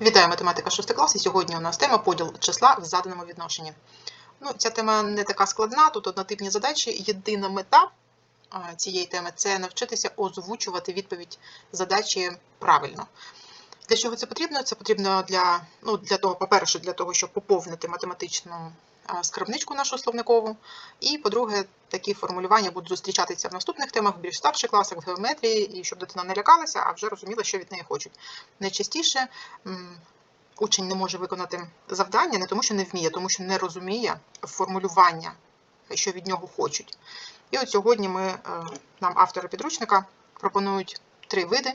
Вітаю математика 6 клас. І сьогодні у нас тема поділ числа в заданому відношенні. Ну, ця тема не така складна, тут однотипні задачі. Єдина мета цієї теми це навчитися озвучувати відповідь задачі правильно. Для чого це потрібно? Це потрібно для, ну, для того, по-перше, для того, щоб поповнити математичну скарбничку нашу словникову. І, по-друге, такі формулювання будуть зустрічатися в наступних темах, в більш старших класах, в геометрії, і щоб дитина не лякалася, а вже розуміла, що від неї хочуть. Найчастіше учень не може виконати завдання не тому, що не вміє, тому що не розуміє формулювання, що від нього хочуть. І от сьогодні ми, е, нам автори підручника пропонують три види,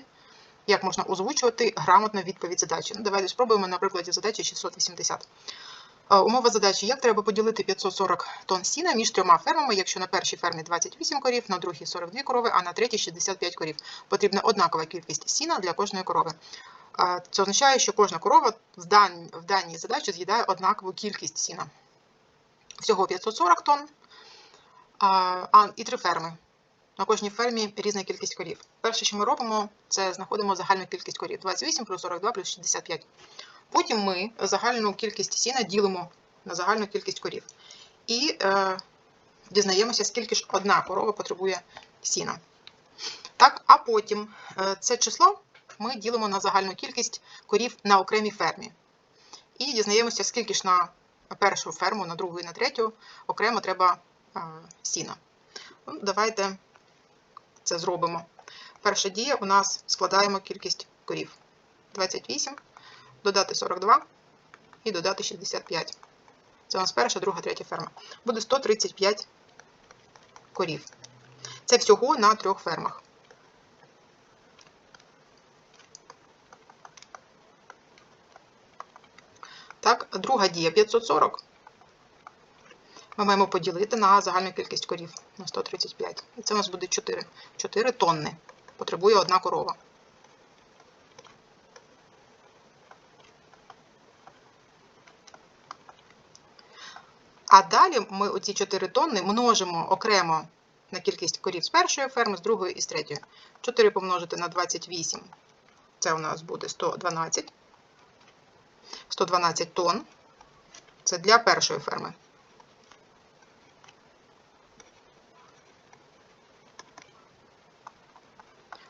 як можна озвучувати грамотно відповідь задачі. Ну, давайте спробуємо на прикладі задачі 680. Умова задачі: як треба поділити 540 тонн сіна між трьома фермами, якщо на першій фермі 28 корів, на другій 42 корови, а на третій 65 корів. Потрібна однакова кількість сіна для кожної корови. Це означає, що кожна корова в даній задачі з'їдає однакову кількість сіна. Всього 540 тонн, а, і три ферми. На кожній фермі різна кількість корів. Перше, що ми робимо, це знаходимо загальну кількість корів. 28 плюс 42 плюс 65. Потім ми загальну кількість сіна ділимо на загальну кількість корів. І е, дізнаємося, скільки ж одна корова потребує сіна. Так, а потім е, це число ми ділимо на загальну кількість корів на окремій фермі. І дізнаємося, скільки ж на першу ферму, на другу і на третю окремо треба е, сіна. Ну, давайте це зробимо. Перша дія у нас складаємо кількість корів. 28, додати 42 і додати 65. Це у нас перша, друга, третя ферма. Буде 135 корів. Це всього на трьох фермах. Так, друга дія 540. Ми маємо поділити на загальну кількість корів на 135. І це у нас буде 4. 4 тонни. Потребує одна корова. А далі ми оці 4 тонни множимо окремо на кількість корів з першої ферми, з другої і з третьої. 4 помножити на 28. Це у нас буде 112. 112 тонн. Це для першої ферми.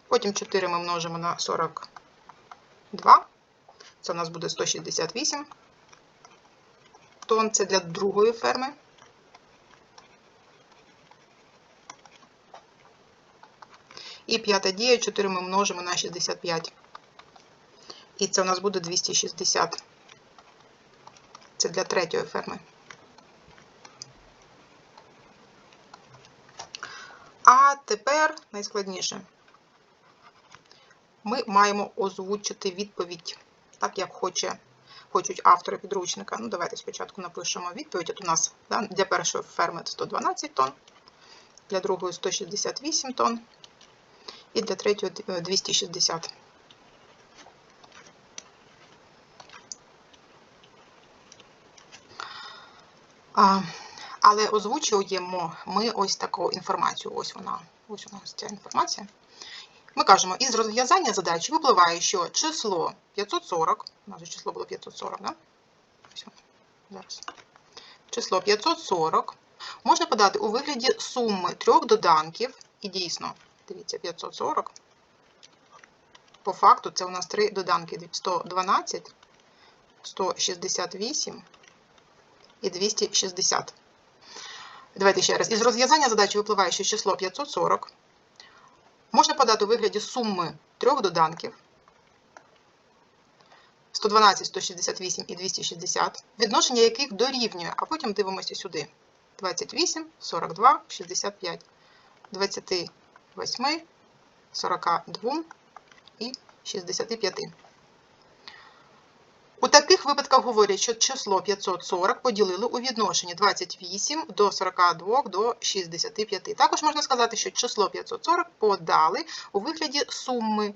Потім 4 ми множимо на 42. Це у нас буде 168 тонн. Це для другої ферми. І п'ята дія 4 ми множимо на 65. І це у нас буде 260. Це для третьої ферми. А тепер найскладніше. Ми маємо озвучити відповідь, так як хоче, хочуть автори підручника. Ну, давайте спочатку напишемо відповідь. От у нас да, для першої ферми 112 тонн, для другої 168 тонн і для третьої 260. А, але озвучуємо ми ось таку інформацію. Ось вона, ось у нас ця інформація. Ми кажемо, із розв'язання задачі випливає, що число 540, у нас число було 540, да? Воно, зараз. Число 540 можна подати у вигляді суми трьох доданків, і дійсно, дивіться, 540. По факту це у нас три доданки 112, 168 і 260. Давайте ще раз. Із розв'язання задачі випливає, що число 540 можна подати у вигляді суми трьох доданків 112, 168 і 260, відношення яких дорівнює, а потім дивимося сюди. 28, 42, 65, 28, 42 і 65. У таких випадках говорять, що число 540 поділили у відношенні 28 до 42 до 65. Також можна сказати, що число 540 подали у вигляді суми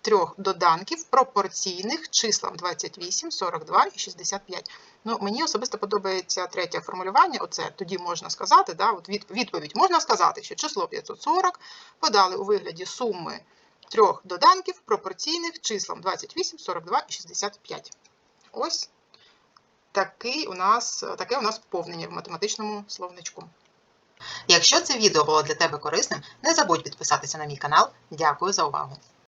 трьох доданків пропорційних числам 28, 42 і 65. Ну, мені особисто подобається третє формулювання. Оце тоді можна сказати, да, от відповідь можна сказати, що число 540 подали у вигляді суми трьох доданків пропорційних числам 28, 42 і 65. Ось такий у нас, таке у нас поповнення в математичному словничку. Якщо це відео було для тебе корисним, не забудь підписатися на мій канал. Дякую за увагу!